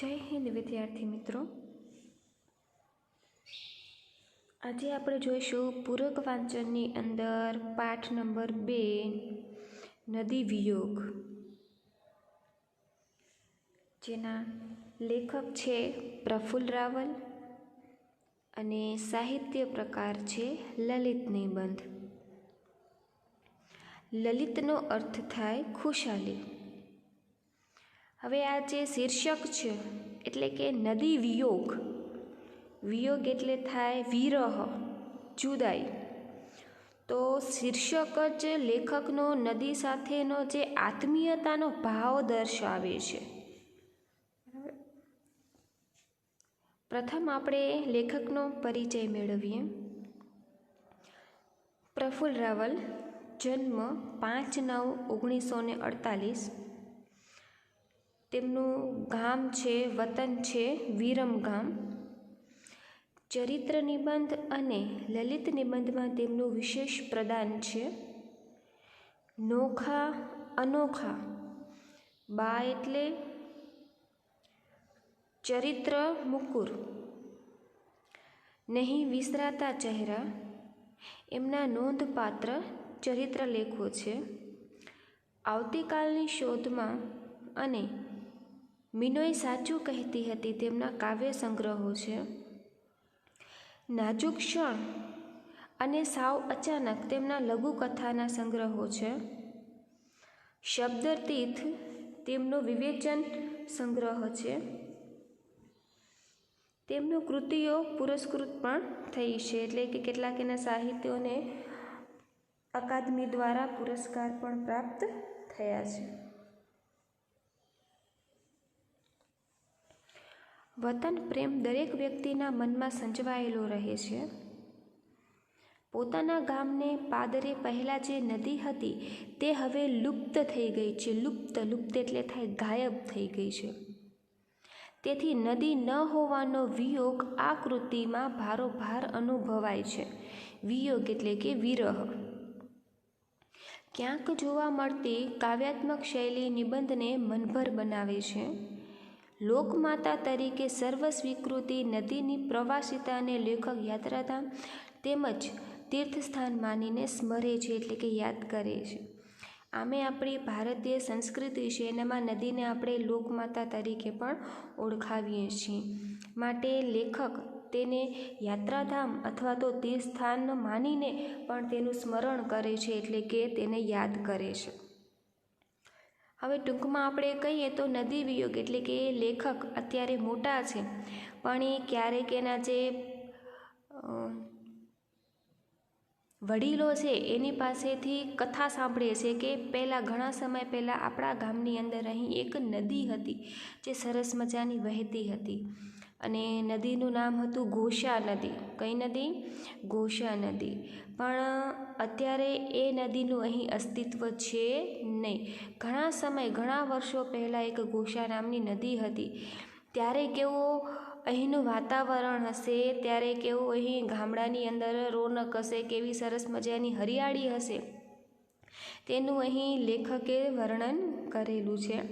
જય હિન્દ, વિદ્યાર્થી મિત્રો. આજે આપણે જોઈશું પૂરક વાંચનની અંદર પાઠ નંબર બે, નદી વિયોગ. જેના લેખક છે પ્રફુલ્લ રાવલ અને સાહિત્ય પ્રકાર છે લલિત નિબંધ. લલિતનો અર્થ થાય ખુશાલી. હવે આ જે શીર્ષક છે, એટલે કે નદી વિયોગ. વિયોગ એટલે થાય વિરહ, જુદાઈ. તો શીર્ષક જ લેખકનો નદી સાથેનો જે આત્મીયતાનો ભાવ દર્શાવે છે. પ્રથમ આપણે લેખકનો પરિચય મેળવીએ. પ્રફુલ્લ રાવલ, જન્મ પાંચ નવ ઓગણીસો ને અડતાલીસ. તેમનું ગામ છે, વતન છે વિરમગામ ચરિત્ર નિબંધ અને લલિત નિબંધમાં તેમનું વિશેષ પ્રદાન છે. નોખા, અનોખા. બા એટલે ચરિત્ર મુકુર. નહીં વિસરાતા ચહેરા. એમના નોંધપાત્ર ચરિત્ર લેખો છે. આવતીકાલની શોધમાં અને મિનોય સાચું કહેતી હતી, તેમના કાવ્ય સંગ્રહો છે. નાજુક ક્ષણ અને સાવ અચાનક તેમના લઘુકથાના સંગ્રહો છે. શબ્દતીર્થ તેમનો વિવેચન સંગ્રહ છે. તેમનું કૃતિઓ પુરસ્કૃત પણ થઈ છે, એટલે કે કેટલાક એના સાહિત્યોને અકાદમી દ્વારા પુરસ્કાર પણ પ્રાપ્ત થયા છે. વતન, પ્રેમ દરેક વ્યક્તિના મનમાં સંજવાયેલો રહે છે. પોતાના ગામને પાદરે પહેલાં જે નદી હતી, તે હવે લુપ્ત થઈ ગઈ છે. લુપ્ત લુપ્ત એટલે થાય ગાયબ થઈ ગઈ છે. તેથી નદી ન હોવાનો વિયોગ આ કૃતિમાં ભારોભાર અનુભવાય છે. વિયોગ એટલે કે વિરહ. ક્યાંક જોવા મળતી કાવ્યાત્મક શૈલી નિબંધને મનભર બનાવે છે. લોકમાતા તરીકે સર્વ સ્વીકૃતિ નદીની પ્રવાસિતાને લેખક યાત્રાધામ તેમજ તીર્થસ્થાન માનીને સ્મરે છે એટલે કે યાદ કરે છે. આમે આપણી ભારતીય સંસ્કૃતિ છે એનામાં નદીને આપણે લોકમાતા તરીકે પણ ઓળખાવીએ છીએ. માટે લેખક તેને યાત્રાધામ અથવા તો તીર્થસ્થાન માનીને પણ તેનું સ્મરણ કરે છે એટલે કે તેને યાદ કરે છે. હવે ટૂંકમાં આપણે કહીએ તો નદી વિયોગ એટલે કે લેખક અત્યારે મોટા છે. પણ એ ક્યારેક એના જે વડીલો છે એની પાસેથી કથા સાંભળે છે કે પહેલાં ઘણા સમય પહેલાં આપણા ગામની અંદર અહીં એક નદી હતી જે સરસ મજાની વહેતી હતી. અને નદીનું નામ હતું ઘોષા નદી. કઈ નદી? ઘોષા નદી. પણ, અત્યારે એ નદીનું અહીં અસ્તિત્વ છે નહીં. ઘણા સમય, ઘણા વર્ષો પહેલાં એક ઘોષા નામની નદી હતી. ત્યારે કેવો અહીંનું વાતાવરણ હશે, ત્યારે કેવું અહીં ગામડાની અંદર રોનક હશે, કેવી સરસ મજાની હરિયાળી હશે, તેનું અહીં લેખકે વર્ણન કરેલું છે.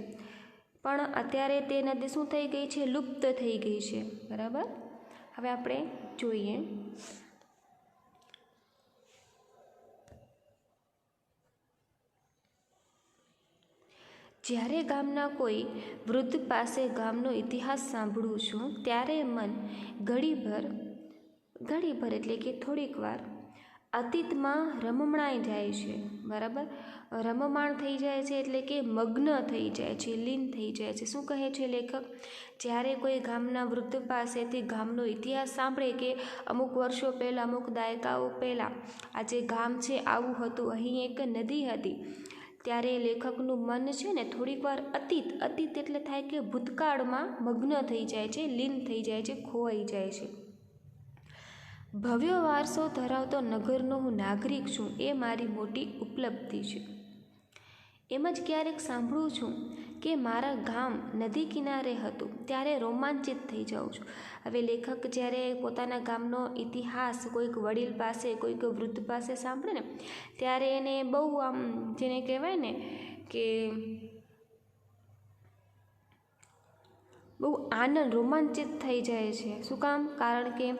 પણ અત્યારે તે નદી શું થઈ ગઈ છે? લુપ્ત થઈ ગઈ છે. બરાબર? હવે આપણે જોઈએ. જ્યારે ગામના કોઈ વૃદ્ધ પાસે ગામનો ઇતિહાસ સાંભળું છું, ત્યારે મન ઘડીભર ઘડીભર એટલે કે થોડીક વાર અતીતમાં રમમણાઈ જાય છે. બરાબર? રમમાણ થઈ જાય છે એટલે કે મગ્ન થઈ જાય છે, લીન થઈ જાય છે. શું કહે છે લેખક? જ્યારે કોઈ ગામના વૃદ્ધ પાસેથી ગામનો ઇતિહાસ સાંભળે કે અમુક વર્ષો પહેલાં, અમુક દાયકાઓ પહેલાં આ જે ગામ છે, આવું હતું, અહીં એક નદી હતી. ત્યારે લેખકનું મન છે ને થોડીક વાર અતીત અતીત એટલે થાય કે ભૂતકાળમાં મગ્ન થઈ જાય છે, લીન થઈ જાય છે, ખોવાઈ જાય છે. ભવ્ય વારસો ધરાવતો નગરનો હું નાગરિક છું, એ મારી મોટી ઉપલબ્ધિ છે. એમ જ ક્યારેક સાંભળું છું કે મારા ગામ નદી કિનારે હતું, ત્યારે રોમાંચિત થઈ જાઉં છું. હવે લેખક જ્યારે પોતાના ગામનો ઇતિહાસ કોઈક વડીલ પાસે, કોઈક વૃદ્ધ પાસે સાંભળે ને, ત્યારે એને બહુ આમ, જેને કહેવાય ને કે બહુ આનંદ, રોમાંચિત થઈ જાય છે. શું કામ? કારણ કે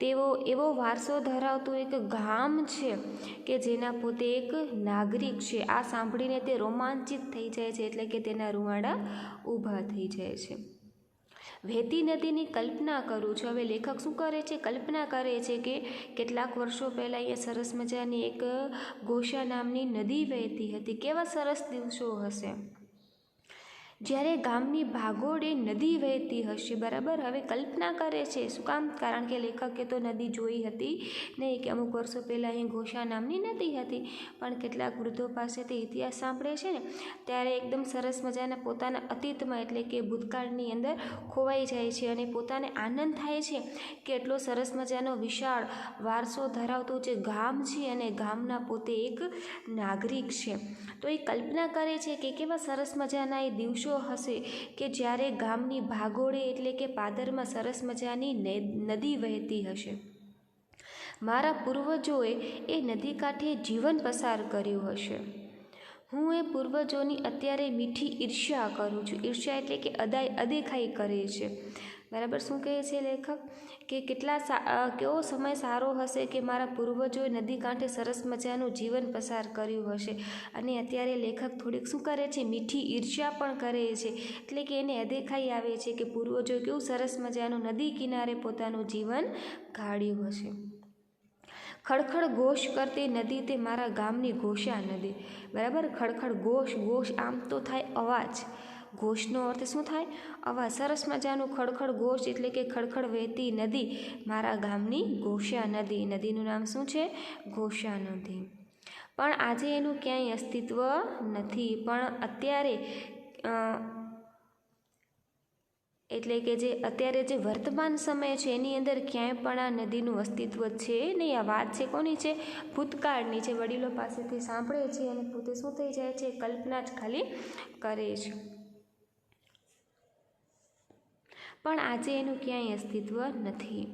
તેઓ એવો વારસો ધરાવતું એક ગામ છે કે જેના પોતે એક નાગરિક છે. આ સાંભળીને તે રોમાંચિત થઈ જાય છે એટલે કે તેના રૂવાડા ઊભા થઈ જાય છે. વહેતી નદીની કલ્પના કરું છું. હવે લેખક શું કરે છે? કલ્પના કરે છે કે કેટલાક વર્ષો પહેલાં અહીંયા સરસ મજાની એક ગોશા નામની નદી વહેતી હતી. કેવા સરસ દિવસો હશે? જ્યારે ગામની ભાગોળે નદી વહેતી હશે, બરાબર? હવે કલ્પના કરે છે. શું કામ? કારણ કે લેખકે તો નદી જોઈ હતી નહીં કે અમુક વર્ષો પહેલાં અહીં ઘોષા નામની નદી હતી. પણ કેટલાક વૃદ્ધો પાસેથી ઇતિહાસ સાંભળે છે ને? ત્યારે એકદમ સરસ મજાના પોતાના અતીતમાં, એટલે કે ભૂતકાળની અંદર ખોવાઈ જાય છે અને પોતાને આનંદ થાય છે કે એટલો સરસ મજાનો વિશાળ વારસો ધરાવતો જે ગામ છે અને ગામના પોતે એક નાગરિક છે. તો એ કલ્પના કરે છે કે કેવા સરસ મજાના એ દિવસો હશે કે જ્યારે ગામની ભાગોળે એટલે કે પાદરમાં સરસ મજાની નદી વહેતી હશે. મારા પૂર્વજોએ એ નદી કાંઠે જીવન પસાર કર્યું હશે. હું એ પૂર્વજોની અત્યારે મીઠી ઈર્ષ્યા કરું છું. ઈર્ષ્યા એટલે કે અદાય, અદેખાઈ કરે છે. બરાબર શું કહે છે લેખક? કે કેટલા કેવો સમય સારો હશે કે મારા પૂર્વજોએ નદી કાંઠે સરસ મજાનું જીવન પસાર કર્યું હશે? અને અત્યારે લેખક થોડીક શું કરે છે? મીઠી ઈર્ષ્યા પણ કરે છે. એટલે કે એને અદેખાઈ આવે છે કે પૂર્વજોએ કેવું સરસ મજાનું નદી કિનારે પોતાનું જીવન ગાળ્યું હશે. ખડખડ ઘોષ કરતી નદી તે મારા ગામની ઘોષા નદી. બરાબર? ખડખડ ઘોષ ઘોષ આમ તો થાય અવાજ. ઘોષનો અર્થ શું થાય? આવા સરસ મજાનું ખડખડ ઘોષ એટલે કે ખડખડ વહેતી નદી મારા ગામની ઘોષા નદી. નદીનું નામ શું છે? ઘોષા નદી. પણ આજે એનું ક્યાંય અસ્તિત્વ નથી. પણ અત્યારે એટલે કે જે અત્યારે જે વર્તમાન સમય છે, એની અંદર ક્યાંય પણ આ નદીનું અસ્તિત્વ છે નહીં. આ વાત છે કોની છે? ભૂતકાળની છે. વડીલો પાસેથી સાંભળે છે અને પોતે શું થઈ જાય છે? કલ્પના જ ખાલી કરે છે. પણ આજે એનું ક્યાંય અસ્તિત્વ નથી.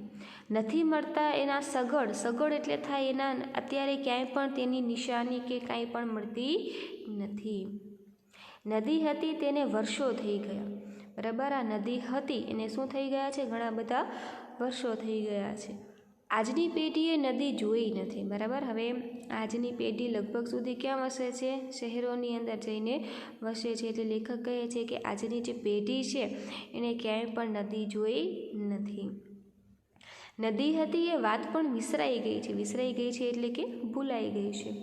નથી મળતા એના સગડ સગડ એટલે થાય એના અત્યારે ક્યાંય પણ તેની નિશાની કે કાંઈ પણ મળતી નથી. નદી હતી તેને વર્ષો થઈ ગયા. બરાબર, આ નદી હતી, એને શું થઈ ગયા છે? ઘણા બધા વર્ષો થઈ ગયા છે. આજની પેઢીએ નદી જોઈ નથી, બરાબર? હવે આજની પેઢી લગભગ સુધી ક્યાં વસે છે? શહેરોની અંદર જઈને વસે છે. એટલે લેખક કહે છે કે આજની જે પેઢી છે, એને ક્યાંય પણ નદી જોઈ નથી. નદી હતી એ વાત પણ વિસરાઈ ગઈ છે. વિસરાઈ ગઈ છે એટલે કે ભૂલાઈ ગઈ છે.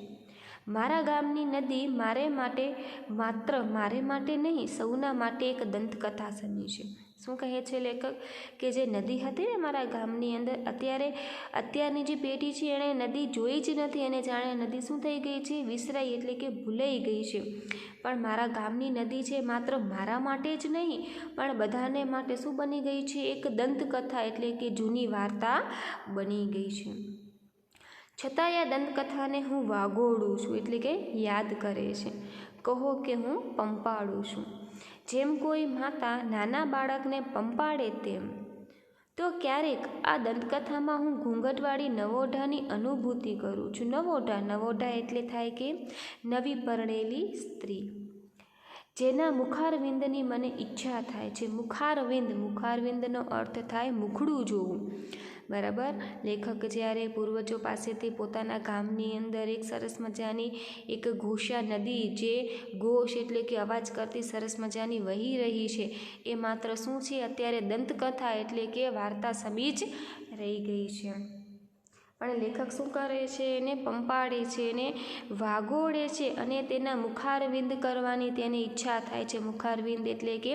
મારા ગામની નદી મારે માટે માત્ર મારે માટે નહીં, સૌના માટે એક દંતકથા સમી છે. શું કહે છે લેખક? કે જે નદી હતી ને મારા ગામની અંદર, અત્યારે અત્યારની જે પેઢી છે, એણે નદી જોઈ જ નથી અને જાણે નદી શું થઈ ગઈ છે? વિસરાઈ એટલે કે ભૂલાઈ ગઈ છે. પણ મારા ગામની નદી છે માત્ર મારા માટે જ નહીં, પણ બધાને માટે શું બની ગઈ છે? એક દંતકથા એટલે કે જૂની વાર્તા બની ગઈ છે. છતાંય આ દંતકથાને હું વાગોળું છું, એટલે કે યાદ કરે છે. કહો કે હું પંપાળું છું. જેમ કોઈ માતા નાના બાળકને પંપાળે તેમ. તો ક્યારેક આ દંતકથામાં હું ઘૂંઘટવાળી નવોઢાની અનુભૂતિ કરું છું. નવોઢા નવોઢા એટલે થાય કે નવી પરણેલી સ્ત્રી. જેના મુખારવિંદની મને ઈચ્છા થાય છે. મુખારવિંદ, મુખારવિંદનો અર્થ થાય મુખડું જોવું. બરાબર? લેખક જ્યારે પૂર્વજો પાસેથી પોતાના ગામની અંદર એક સરસ મજાની એક ઘોષા નદી જે ઘોષ એટલે કે અવાજ કરતી સરસ મજાની વહી રહી છે, એ માત્ર શું છે? અત્યારે દંતકથા એટલે કે વાર્તા સમી જ રહી ગઈ છે. પણ લેખક શું કરે છે? એને પંપાડે છે એને વાગોળે છે અને તેના મુખારવિંદ કરવાની તેની ઈચ્છા થાય છે. મુખારવિંદ એટલે કે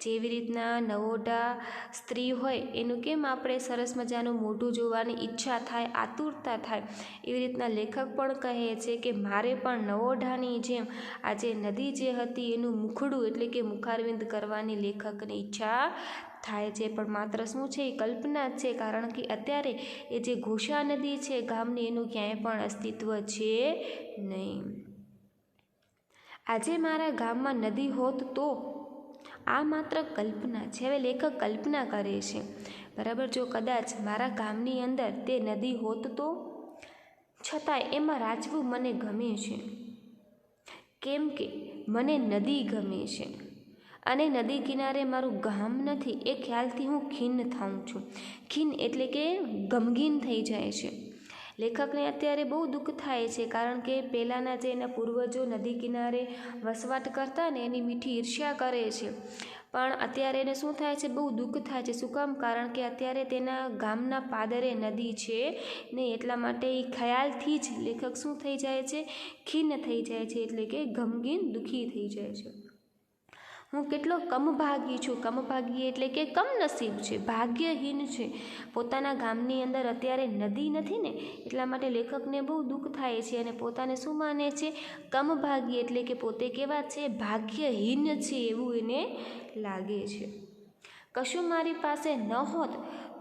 જેવી રીતના નવોઢા સ્ત્રી હોય, એનું કેમ આપણે સરસ મજાનું મોઢું જોવાની ઈચ્છા થાય, આતુરતા થાય? એવી રીતના લેખક પણ કહે છે કે મારે પણ નવોઢાની જેમ આજે નદી જે હતી એનું મુખડું એટલે કે મુખારવિંદ કરવાની લેખકની ઈચ્છા થાય છે, પણ માત્ર શું છે એ કલ્પના જ છે, કારણ કે અત્યારે એ જે ઘોષા નદી છે ગામની એનું ક્યાંય પણ અસ્તિત્વ છે નહીં. આજે મારા ગામમાં નદી હોત તો આ માત્ર કલ્પના છે. હવે લેખક કલ્પના કરે છે. બરાબર? જો કદાચ મારા ગામની અંદર તે નદી હોત તો? છતાંય એમાં રાજવું મને ગમે છે. કેમ કે મને નદી ગમે છે. અને નદી કિનારે મારું ગામ નથી, એ ખ્યાલથી હું ખીન થાઉં છું. ખીન એટલે કે ગમગીન થઈ જાય છે. લેખકને અત્યારે બહુ દુઃખ થાય છે, કારણ કે પહેલાંના જે એના પૂર્વજો નદી કિનારે વસવાટ કરતા ને એની મીઠી ઈર્ષ્યા કરે છે. પણ અત્યારે એને શું થાય છે? બહુ દુઃખ થાય છે. શું કામ? કારણ કે અત્યારે તેના ગામના પાદરે નદી છે ને એટલા માટે એ ખ્યાલથી જ લેખક શું થઈ જાય છે? ખીન થઈ જાય છે એટલે કે ગમગીન દુઃખી થઈ જાય છે. હું કેટલો કમભાગી છું. કમભાગી એટલે કે કમનસીબ છે. ભાગ્યહીન છે. પોતાના ગામની અંદર અત્યારે નદી નથી ને, એટલા માટે લેખકને બહુ દુઃખ થાય છે અને પોતાને શું માને છે? કમભાગી એટલે કે પોતે કેવા છે? ભાગ્યહીન છે એવું એને લાગે છે. કશું મારી પાસે ન હોત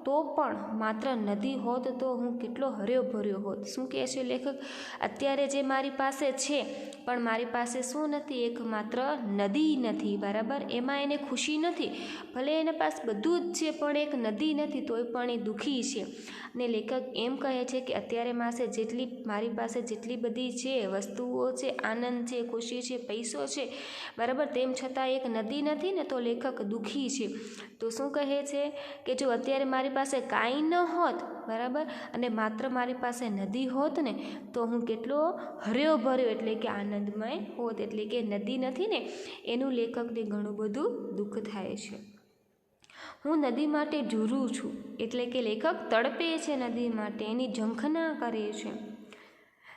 તો પણ માત્ર નદી હોત તો હું કેટલો હર્યો ભર્યો હોત. શું કહે છે લેખક? અત્યારે જે મારી પાસે છે, પણ મારી પાસે શું નથી? એક માત્ર નદી નથી, બરાબર? એમાં એને ખુશી નથી. ભલે એના પાસે બધું જ છે, પણ એક નદી નથી, તોય પણ એ દુઃખી છે. અને લેખક એમ કહે છે કે અત્યારે માસે જેટલી, મારી પાસે જેટલી બધી છે, વસ્તુઓ છે, આનંદ છે, ખુશી છે, પૈસો છે, બરાબર? તેમ છતાં એક નદી નથી ને તો લેખક દુઃખી છે. તો શું કહે છે કે જો અત્યારે મારી પાસે કાંઈ ન હોત, બરાબર? અને માત્ર મારી પાસે નદી હોત ને, તો હું કેટલો હર્યો ભર્યો એટલે કે આનંદમય હોત, એટલે કે નદી નથી ને, એનું લેખકને ઘણું બધું દુઃખ થાય છે. હું નદી માટે ઝૂરું છું, એટલે કે લેખક તડપે છે નદી માટે, એની ઝંખના કરે છે.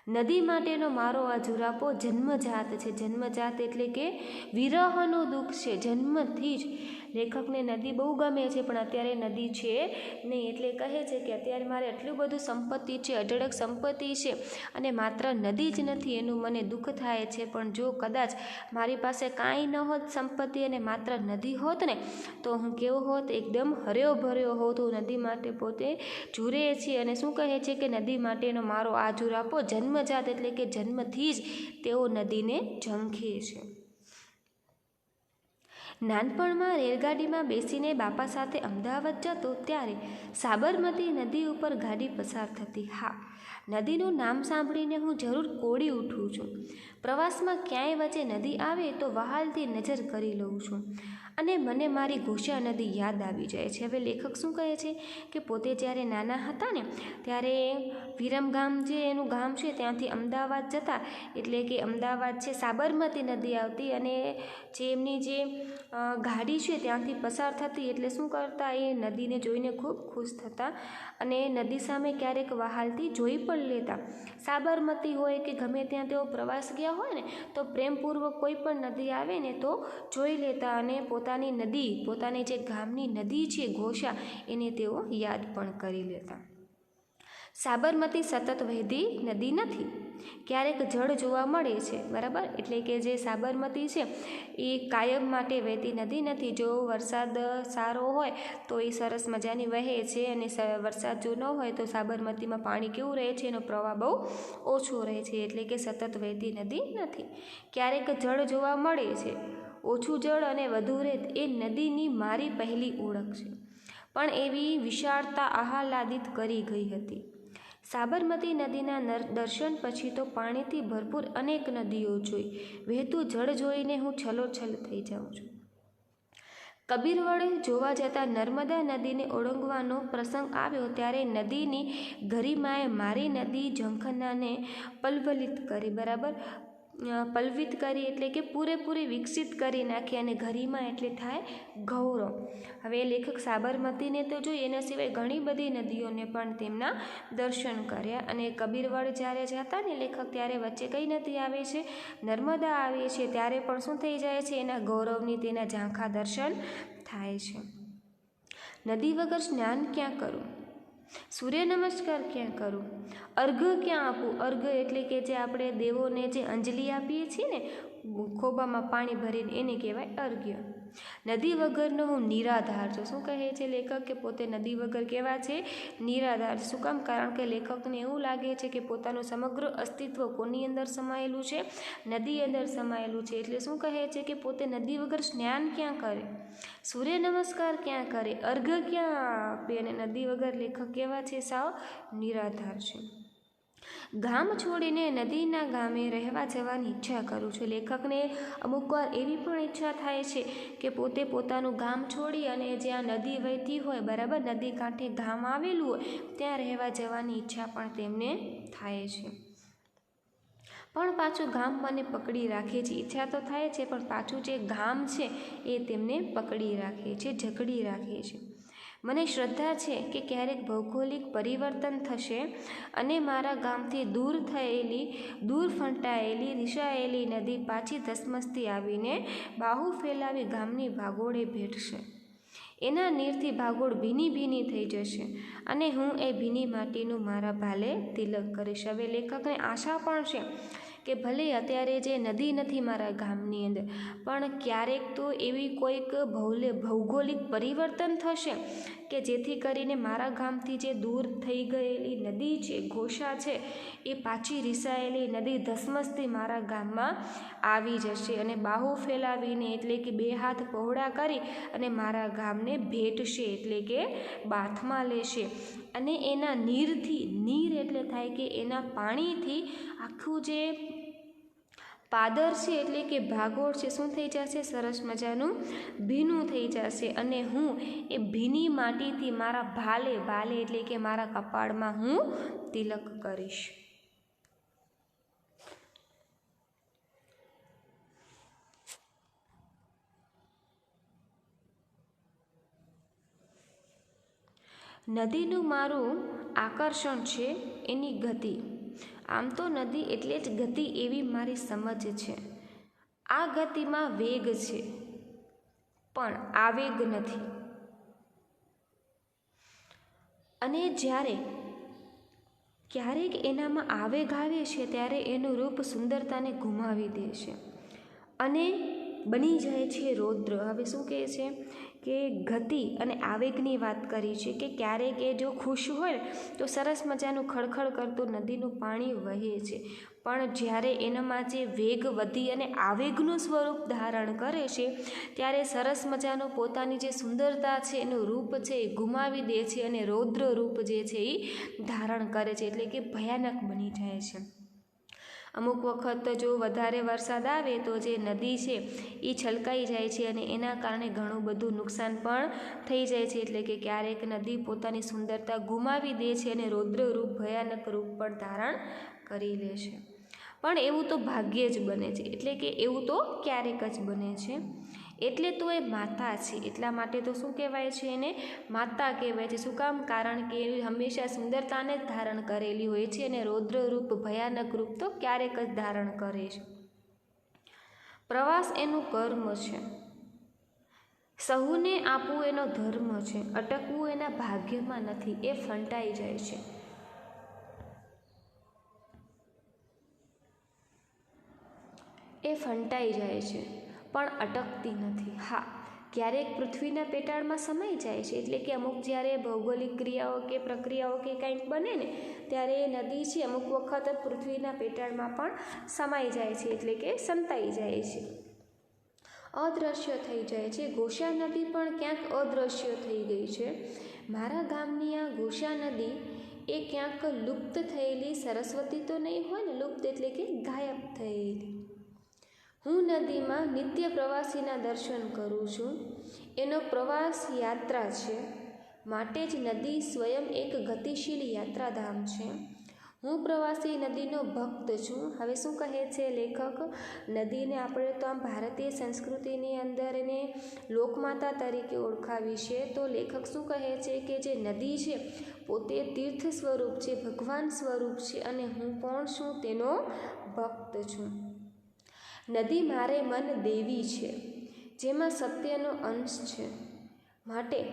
નદી માટેનો મારો આ જુરાપો જન્મજાત છે. જન્મજાત એટલે કે વિરહનું દુઃખ છે. જન્મથી જ લેખકને નદી બહુ ગમે છે, પણ અત્યારે નદી છે નહીં. એટલે કહે છે કે અત્યારે મારે એટલું બધું સંપત્તિ છે, અઢળક સંપત્તિ છે અને માત્ર નદી જ નથી, એનું મને દુઃખ થાય છે. પણ જો કદાચ મારી પાસે કાંઈ ન હોત સંપત્તિ અને માત્ર નદી હોત ને, તો હું કેવો હોત? એકદમ હર્યો ભર્યો હોત હું નદી માટે પોતે જુરે છે. અને શું કહે છે કે નદી માટેનો મારો આ જુરાપો જન્મજાત એટલે કે જન્મથી જ તેઓ નદીને ઝંખે છે. નાનપણમાં રેલગાડીમાં બેસીને બાપા સાથે અમદાવાદ જતો ત્યારે સાબરમતી નદી ઉપર ગાડી પસાર થતી. હા, નદીનું નામ સાંભળીને હું જરૂર કોડી ઉઠું છું. પ્રવાસમાં ક્યાંય વચ્ચે નદી આવે તો વહાલથી નજર કરી લઉં છું. અને મને મારી ઘોષા નદી યાદ આવી જાય છે. હવે લેખક શું કહે છે કે પોતે જ્યારે નાના હતા ને, ત્યારે વિરમગામ જે એનું ગામ છે ત્યાંથી અમદાવાદ જતા, એટલે કે અમદાવાદ છે સાબરમતી નદી આવતી અને જે એમની જે ગાડી છે ત્યાંથી પસાર થતી, એટલે શું કરતા એ નદીને જોઈને ખૂબ ખુશ થતા અને નદી સામે ક્યારેક વહાલથી જોઈ પણ લેતા. સાબરમતી હોય કે ગમે ત્યાં તેઓ પ્રવાસ ગયા હોય ને, તો પ્રેમપૂર્વક કોઈ પણ નદી આવે ને તો જોઈ લેતા અને પોતાની નદી, પોતાની જે ગામની નદી છે, ઘોષા, એને તેઓ યાદ પણ કરી લેતા. સાબરમતી સતત વહેતી નદી નથી. ક્યારેક જળ જોવા મળે છે, બરાબર? એટલે કે જે સાબરમતી છે, એ કાયમ માટે વહેતી નદી નથી. જો વરસાદ સારો હોય, તો એ સરસ મજાની વહે છે અને વરસાદ જો ન હોય, તો સાબરમતીમાં પાણી કેવું રહે છે, એનો પ્રવાહ બહુ ઓછો રહે છે. એટલે કે સતત વહેતી નદી નથી. ક્યારેક જળ જોવા મળે છે ઓછું જળ અને વધુ રેત એ નદીની મારી પહેલી ઓળખ છે. પણ એવી વિશાળતા આહલાદિત કરી ગઈ હતી. સાબરમતી નદીના દર્શન પછી તો પાણીથી ભરપૂર અનેક નદીઓ જોઈ. વહેતું જળ જોઈને હું છલોછલ થઈ જાઉં છું. કબીરવડે જોવા જતાં નર્મદા નદીને ઓળંગવાનો પ્રસંગ આવ્યો ત્યારે નદીની ગરિમાએ મારી નદી ઝંખનાને પલવલિત કરી, બરાબર? પલ્વિત કરી એટલે કે પૂરેપૂરી વિકસિત કરી નાખી અને ઘરીમાં એટલે થાય ગૌરવ. હવે લેખક સાબરમતીને તો જોઈ એના સિવાય ઘણી બધી નદીઓને પણ તેમના દર્શન કર્યા અને કબીરવડ જ્યારે જતા ને લેખક ત્યારે વચ્ચે કઈ નદી આવે છે? નર્મદા આવે છે, ત્યારે પણ શું થઈ જાય છે? એના ગૌરવની તેના ઝાંખા દર્શન થાય છે. નદી વગર સ્નાન ક્યાં કરું? સૂર્ય નમસ્કાર ક્યાં કરું? અર્ઘ ક્યાં આપું? અર્ઘ એટલે કે જે આપણે દેવોને જે અંજલિ આપીએ છીએ ને, ખોબામાં પાણી ભરીને એને કહેવાય અર્ઘ્ય. નદી વગરનો હું નિરાધાર. છું શું કહે છે લેખક કે પોતે નદી વગર કેવા છે? નિરાધાર. શું કામ? કારણ કે લેખકને એવું લાગે છે કે પોતાનું સમગ્ર અસ્તિત્વ કોની અંદર સમાયેલું છે? નદી અંદર સમાયેલું છે. એટલે શું કહે છે કે પોતે નદી વગર સ્નાન ક્યાં કરે? સૂર્ય નમસ્કાર ક્યાં કરે? અર્ઘ ક્યાં આપે? અને નદી વગર લેખક કેવા છે સાવ? નિરાધાર છે. ગામ છોડીને નદીના ગામે રહેવા જવાની ઈચ્છા કરું છું. લેખકને અમુકવાર એવી પણ ઈચ્છા થાય છે કે પોતે પોતાનું ગામ છોડી અને જ્યાં નદી વહેતી હોય, બરાબર, નદી કાંઠે ગામ આવેલું હોય, ત્યાં રહેવા જવાની ઈચ્છા પણ તેમને થાય છે. પણ પાછું ગામ મને પકડી રાખે છે. ઈચ્છા તો થાય છે, પણ પાછું જે ગામ છે એ તેમને પકડી રાખે છે જકડી રાખે છે. મને શ્રદ્ધા છે કે ક્યારેક ભૌગોલિક પરિવર્તન થશે અને મારા ગામથી દૂર થયેલી, દૂર ફંટાયેલી, રિસાયેલી નદી પાછી ધસમસતી આવીને બાહુ ફેલાવી ગામની ભાગોળે ભેટશે. એના નીરથી ભાગોળ ભીની ભીની થઈ જશે અને હું એ ભીની માટીનું મારા ભાલે તિલક કરીશ. હવે લેખકને આશા પણ છે કે ભલે અત્યારે જે નદી નથી મારા ગામની અંદર, પણ ક્યારેક તો એવી કોઈક ભૌલે, ભૌગોલિક પરિવર્તન થશે કે જેથી કરીને મારા ગામથી જે દૂર થઈ ગયેલી નદી છે ઘોષા છે, એ પાછી રિસાયેલી નદી ધસમસથી મારા ગામમાં આવી જશે અને બાહુ ફેલાવીને એટલે કે બે હાથ પહોળા કરી અને મારા ગામને ભેટશે એટલે કે બાથમાં લેશે. અને એના નીરથી, નીર એટલે થાય કે એના પાણીથી આખું જે પાદર છે એટલે કે ભાગોળ છે, શું થઈ જશે? સરસ મજાનું ભીનું થઈ જશે. અને હું એ ભીની માટીથી મારા ભાલે ભાલે એટલે કે મારા કપાળમાં હું તિલક કરીશ. નદીનું મારું આકર્ષણ છે એની ગતિ. આમ તો નદી એટલે જ ગતિ એવી મારી સમજ છે. આ ગતિમાં વેગ છે, પણ આવેગ નથી. અને જ્યારે ક્યારેક એનામાં આવેગ આવે છે, ત્યારે એનું રૂપ સુંદરતાને ગુમાવી દે છે. અને બની જાય છે રૌદ્ર. હવે શું કહે છે? કે ગતિ અને આવેગની વાત કરી છે કે ક્યારેક એ જો ખુશ હોય તો સરસ મજાનું ખળખળ કરતું નદીનું પાણી વહે છે. પણ જ્યારે એનામાં જે વેગ વધી અને આવેગનું સ્વરૂપ ધારણ કરે છે, ત્યારે સરસ મજાનું પોતાની જે સુંદરતા છે, એનું રૂપ છે એ ગુમાવી દે છે અને રૌદ્ર રૂપ જે છે એ ધારણ કરે છે. એટલે કે ભયાનક બની જાય છે. અમુક વખત જો વધારે વરસાદ આવે તો જે નદી છે એ છલકાઈ જાય છે અને એના કારણે ઘણું બધું નુકસાન પણ થઈ જાય છે. એટલે કે ક્યારેક નદી પોતાની સુંદરતા ગુમાવી દે છે અને રૌદ્ર રૂપ ભયાનક રૂપ પણ ધારણ કરી લે છે. પણ એવું તો ભાગ્યે જ બને છે. એટલે કે એવું તો ક્યારેક જ બને છે. એટલે તો એ માતા છે. એટલા માટે તો શું કહેવાય છે એને? માતા કહેવાય છે. શું કામ? કારણ કે એ હંમેશા સુંદરતાને જ ધારણ કરેલી હોય છે અને રૌદ્રરૂપ, ભયાનક રૂપ તો ક્યારેક જ ધારણ કરે છે. પ્રવાસ એનું કર્મ છે. સહુને આપવું એનો ધર્મ છે. અટકવું એના ભાગ્યમાં નથી. એ ફંટાઈ જાય છે. એ ફંટાઈ જાય છે. પણ અટકતી નથી. હા, ક્યારેક પૃથ્વીના પેટાળમાં સમાઈ જાય છે, એટલે કે અમુક જ્યારે ભૌગોલિક ક્રિયાઓ કે પ્રક્રિયાઓ કે કંઈક બને ને, ત્યારે એ નદી છે, અમુક વખત પૃથ્વીના પેટાળમાં પણ સમાઈ જાય છે, એટલે કે સંતાઈ જાય છે. અદૃશ્ય થઈ જાય છે. ઘોષા નદી પણ ક્યાંક અદૃશ્ય થઈ ગઈ છે. મારા ગામની આ ઘોષા નદી એ ક્યાંક લુપ્ત થયેલી સરસ્વતી તો નહીં હોય ને, લુપ્ત એટલે કે ગાયબ થયેલી. હું નદીમાં નિત્ય પ્રવાસીના દર્શન કરું છું. એનો પ્રવાસ યાત્રા છે. માટે જ નદી સ્વયં એક ગતિશીલ યાત્રાધામ છે. હું પ્રવાસી નદીનો ભક્ત છું. હવે શું કહે છે લેખક? નદીને આપણે તો આમ ભારતીય સંસ્કૃતિની અંદર એને લોકમાતા તરીકે ઓળખાવી છે. તો લેખક શું કહે છે કે જે નદી છે, પોતે તીર્થ સ્વરૂપ છે, ભગવાન સ્વરૂપ છે અને હું પણ છું તેનો ભક્ત છું. નદી મારે મન દેવી છે, જેમાં સત્યનો અંશ છે. માટે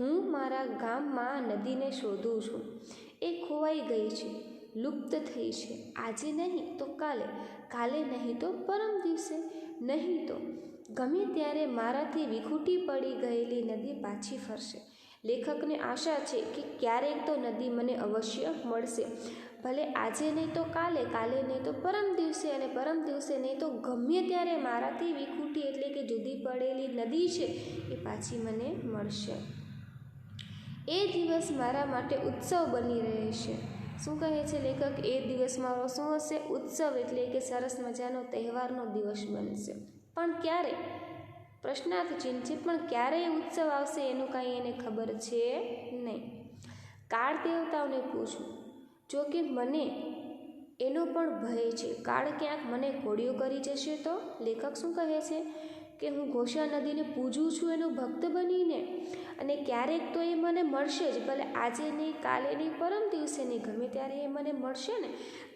હું મારા ગામમાં નદીને શોધું છું. એ ખોવાઈ ગઈ છે, લુપ્ત થઈ છે. આજે નહીં તો કાલે કાલે નહીં તો પરમ દિવસે. નહીં તો ગમે ત્યારે મારાથી વિખૂટી પડી ગયેલી નદી પાછી ફરશે. લેખકને આશા છે કે ક્યારેક તો નદી મને અવશ્ય મળશે. ભલે આજે નહીં તો કાલે કાલે નહીં તો પરમ દિવસે અને પરમ દિવસે નહીં તો ગમે ત્યારે મારાથી વિખૂટી એટલે કે જુદી પડેલી નદી છે એ પાછી મને મળશે. એ દિવસ મારા માટે ઉત્સવ બની રહેશે શું કહે છે લેખક? એ દિવસ મારો શું હશે? ઉત્સવ એટલે કે સરસ મજાનો તહેવારનો દિવસ બનશે. પણ ક્યારે? પ્રશ્નાર્થ ચિહ્ન છે પણ ક્યારે ઉત્સવ આવશે એનું કાંઈ એને ખબર છે નહીં. કાળ દેવતાઓને પૂછું. જો કે મને એનો પણ ભય છે. કાળ ક્યાંક મને ઘોડીઓ કરી જશે તો લેખક શું કહે છે? કે હું ઘોષા નદીને પૂજું છું એનો ભક્ત બનીને અને ક્યારેક તો એ મને મળશે જ, ભલે આજે નહીં, કાલે નહીં, પરમ દિવસે નહીં, ગમે ત્યારે એ મને મળશે ને,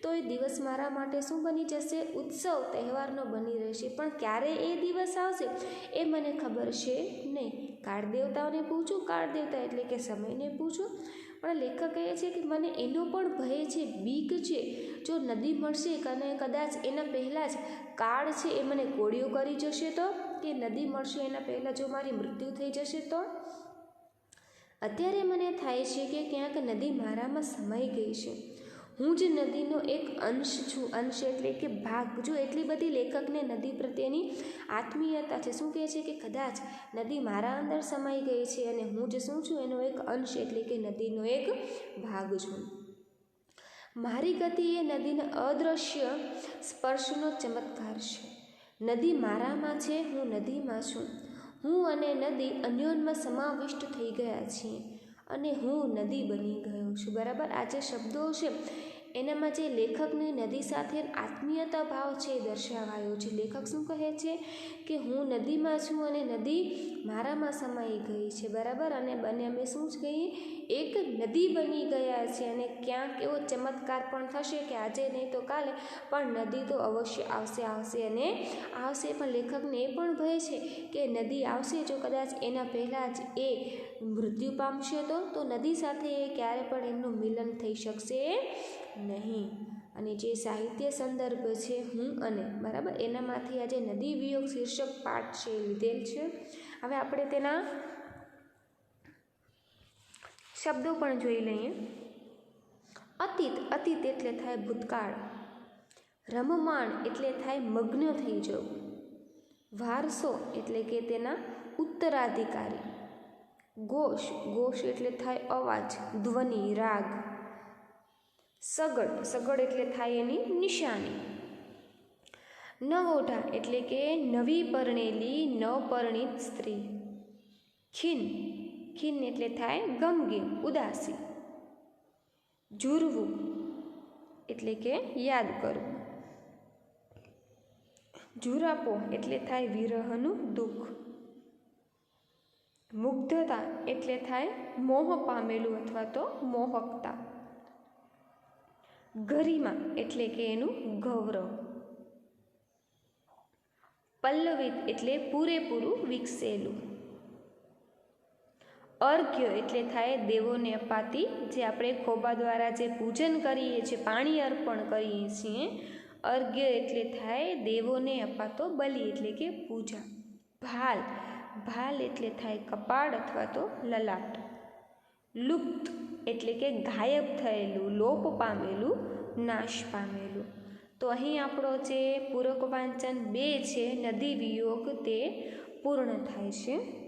તો એ દિવસ મારા માટે શું બની જશે? ઉત્સવ, તહેવારનો બની રહેશે. પણ ક્યારે એ દિવસ આવશે એ મને ખબર છે નહીં. કાળ દેવતાઓને પૂછું? કાળ દેવતા એટલે કે સમયને પૂછું? પણ લેખક કહે છે કે મને એનો પણ ભય છે, બીક છે. જો નદી મળશે અને કદાચ એના પહેલાં જ કાળ છે એ મને કોળીઓ કરી જશે તો? કે નદી મળશે એના પહેલાં જો મારી મૃત્યુ થઈ જશે તો? અત્યારે મને થાય છે કે ક્યાંક નદી મારામાં સમાઈ ગઈ છે. હું જ નદીનો એક અંશ છું, અંશ એટલે કે ભાગ. જો એટલી બધી લેખકને નદી પ્રત્યેની આત્મીયતા છે, શું કહે છે કે કદાચ નદી મારા અંદર સમાઈ ગઈ છે અને હું જ શું છું? એનો એક અંશ એટલે કે નદીનો એક ભાગ છું. મારી ગતિ એ નદીના અદૃશ્ય સ્પર્શનો ચમત્કાર છે. નદી મારામાં છે, હું નદીમાં છું. હું અને નદી અન્યોનમાં સમાવિષ્ટ થઈ ગયા છીએ. અને હું નદી બની ગયો છું. બરાબર? આ જે શબ્દો છે, એનામાં જે લેખકની નદી સાથે આત્મીયતા ભાવ છે એ દર્શાવાયો છે. લેખક શું કહે છે? કે હું નદીમાં છું અને નદી મારામાં સમાઈ ગઈ છે. બરાબર? અને બંને અમે શું જ કહીએ? એક નદી બની ગયા છે અને ક્યાંક એવો ચમત્કાર પણ થશે કે આજે નહીં તો કાલે, પણ નદી તો અવશ્ય આવશે આવશે અને આવશે. પણ લેખકને એ પણ ભય છે કે નદી આવશે જો કદાચ એના પહેલાં જ એ મૃત્યુ પામશે તો તો નદી સાથે ક્યારે પણ એમનું મિલન થઈ શકશે નહીં. અને જે સાહિત્ય સંદર્ભ છે હું અને, બરાબર? એનામાંથી આજે નદી વિયોગ શીર્ષક પાઠ છે લીધેલ છે. હવે આપણે તેના શબ્દો પણ જોઈ લઈએ. અતીત અતીત એટલે થાય ભૂતકાળ. રમમાણ એટલે થાય મગ્ન થઈ જવું. વારસો એટલે કે તેના ઉત્તરાધિકારી. ઘોષ ઘોષ એટલે થાય અવાજ, ધ્વનિ, રાગ. સગડ સગડ એટલે થાય એની નિશાની. નવોઢા એટલે કે નવી પરણેલી, નવપરણિત સ્ત્રી. ખીન ખીન એટલે થાય ગમગીન, ઉદાસી. જુરવું એટલે કે યાદ કરવું. જુરાપો એટલે થાય વિરહનું દુઃખ. મુગ્ધતા એટલે થાય મોહ પામેલું અથવા તો મોહકતા. ગરિમા એટલે કે એનું ગૌરવ. પલ્લવિત એટલે પૂરેપૂરું વિકસેલું. અર્ઘ્ય એટલે થાય દેવોને અપાતી, જે આપણે ખોબા દ્વારા જે પૂજન કરીએ છીએ, પાણી અર્પણ કરીએ છીએ, અર્ઘ્ય એટલે થાય દેવોને અપાતો બલિ એટલે કે પૂજા. ભાલ ભાલ એટલે થાય કપાળ અથવા તો લલાટ. લુપ્ત એટલે કે ગાયબ થયેલું, લોપ પામેલું, નાશ પામેલું. તો અહીં આપણો જે પૂરક વાંચન બે છે, નદી વિયોગ તે પૂર્ણ થાય છે.